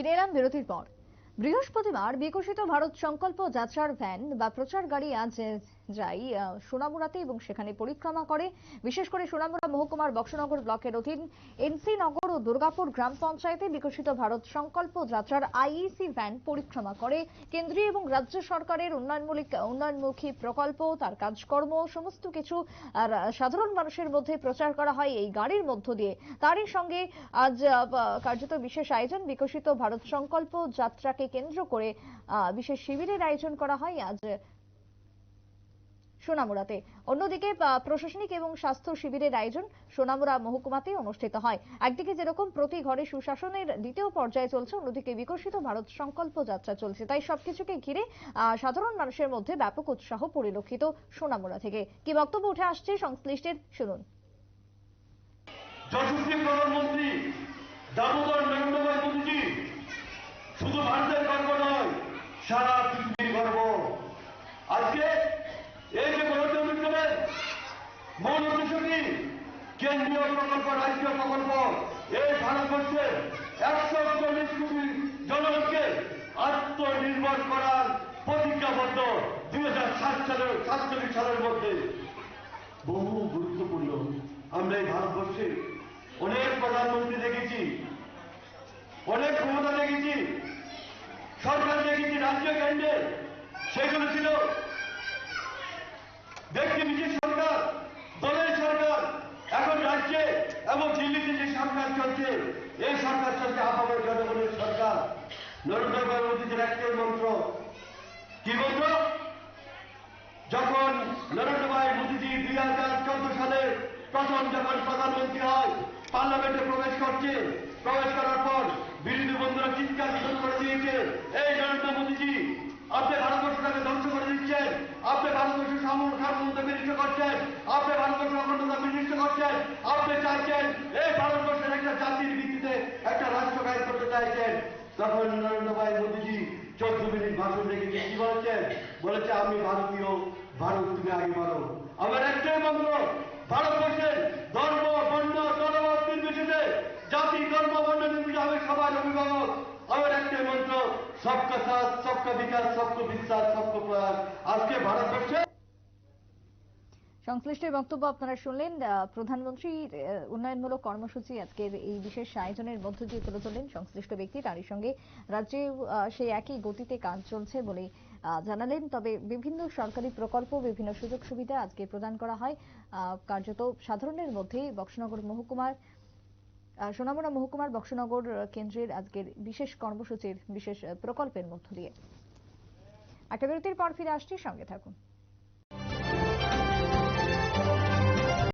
ফিরে এলাম বিরতির পর। বৃহস্পতিবার বিকশিত ভারত সংকল্প যাত্রার ভ্যান বা প্রচার গাড়ি আজ যাই সোনামুড়াতে এবং সেখানে পরিক্রমা করে। বিশেষ করে সোনামুড়া মহকুমার বক্সনগর ব্লকের অধীন এনসি নগর ও দুর্গাপুর গ্রাম পঞ্চায়েতে বিকশিত ভারত সংকল্প যাত্রার আইইসি ভ্যান পরিক্রমা করে। কেন্দ্রীয় এবং রাজ্য সরকারের উন্নয়নমূলক, উন্নয়নমুখী প্রকল্প, তার কাজকর্ম, সমস্ত কিছু, আর সাধারণ মানুষের মধ্যে প্রচার করা হয় এই গাড়ির মধ্য দিয়ে। তারই সঙ্গে আজ কার্যত বিশেষ আয়োজন বিকশিত ভারত সংকল্প যাত্রাকে কেন্দ্র করে বিশেষ শিবিরের আয়োজন করা হয়। আজ সোনামুড়াতে। অন্যদিকে প্রশাসনিক এবং স্বাস্থ্য শিবিরের আয়োজন সোনামুড়া মহকুমাতে অনুষ্ঠিত হয়। একদিকে যেরকম প্রতি ঘরে সুশাসনের দ্বিতীয় পর্যায়ে চলছে, অন্যদিকে বিকশিত ভারত সংকল্প যাত্রা চলছে। তাই সবকিছুকে ঘিরে সাধারণ মানুষের মধ্যে ব্যাপক উৎসাহ পরিলক্ষিত সোনামুড়া থেকে। কি বক্তব্য উঠে আসছে সংশ্লিষ্টের, শুনুন। যশস্বী প্রধানমন্ত্রী দামোদর কেন্দ্রীয় প্রকল্প রাষ্ট্রীয় প্রকল্প, এই ভারতবর্ষে একশো চল্লিশ কোটি জনগণকে আত্মনির্ভর করার প্রতিজ্ঞাবদ্ধ দুই হাজার সাত সালের, সাতচল্লিশ সালের মধ্যে। বহু গুরুত্বপূর্ণ। আমরা এই ভারতবর্ষে অনেক প্রধানমন্ত্রী দেখেছি, অনেক ক্ষমতা দেখেছি, সরকার দেখেছি, রাজ্য কেন্দ্রে। সেগুলো ছিল ব্যক্তি বিশেষ সরকার দলের সরকার এখন রাজ্যে এবং দিল্লিতে যে সরকার চলছে এই সরকার চলছে আপামর জনগণের সরকার। নরেন্দ্র মোদীজির একটাই মন্ত্র। কি মন্ত্র? যখন নরেন্দ্র ভাই মোদীজি দুই হাজার চোদ্দ সালে প্রথম যখন প্রধানমন্ত্রী হয়, পার্লামেন্টে প্রবেশ করছে। প্রবেশ করার পর বিরোধী বন্ধুরা চিৎকার বিরোধ করে দিয়েছে, এই নরেন্দ্র মোদীজি, আপনি ভারতবর্ষটাকে ধ্বংস করে দিচ্ছেন। আপনি ভারতবর্ষের সামন সার্বভৌমত্ব বিনষ্ট করছেন। আপনি ভারতবর্ষের অখণ্ডতা বিনষ্ট করছেন। আপনি চাইছেন, এই চাইছেন তখন নরেন্দ্র ভাই মোদীজি চোদ্দ মিনিট ভাষণ রেখেছে কি বলেছেন? বলেছে, আমি ভারতীয়, ভারত তুমি আগে বলো আমার একটাই মন্ত্র, ভারতবর্ষের ধর্ম, বর্ণ, জনমত নির্বিশেষে জাতি, ধর্ম, বর্ণ নির্বিশেষে আমি সবার অভিভাবক। আমার একটাই মন্ত্র, সবকা সাথ, সবকা বিকাশ, সবকা বিশ্বাস, সবকা প্রয়াস। আজকে ভারতবর্ষে সংশ্লিষ্টের বক্তব্য আপনারা শুনলেন। আহ, উন্নয়নমূলক কর্মসূচি আজকের এই বিশেষ আয়োজনের মধ্য দিয়ে তুলে ধরলেন সংশ্লিষ্ট ব্যক্তি। তারই সঙ্গে রাজ্যে সেই একই গতিতে কাজ চলছে বলে জানালেন। তবে বিভিন্ন সরকারি প্রকল্প বিভিন্ন সুযোগ সুবিধা আজকে প্রদান করা হয়। কার্যত সাধারণের মধ্যে বক্সনগর মহকুমার সোনামুড়া মহকুমার বক্সনগর কেন্দ্রের আজকের বিশেষ কর্মসূচির বিশেষ প্রকল্পের মধ্য দিয়ে। একটা বিরতির পর ফিরে আসছি। সঙ্গে থাকুন।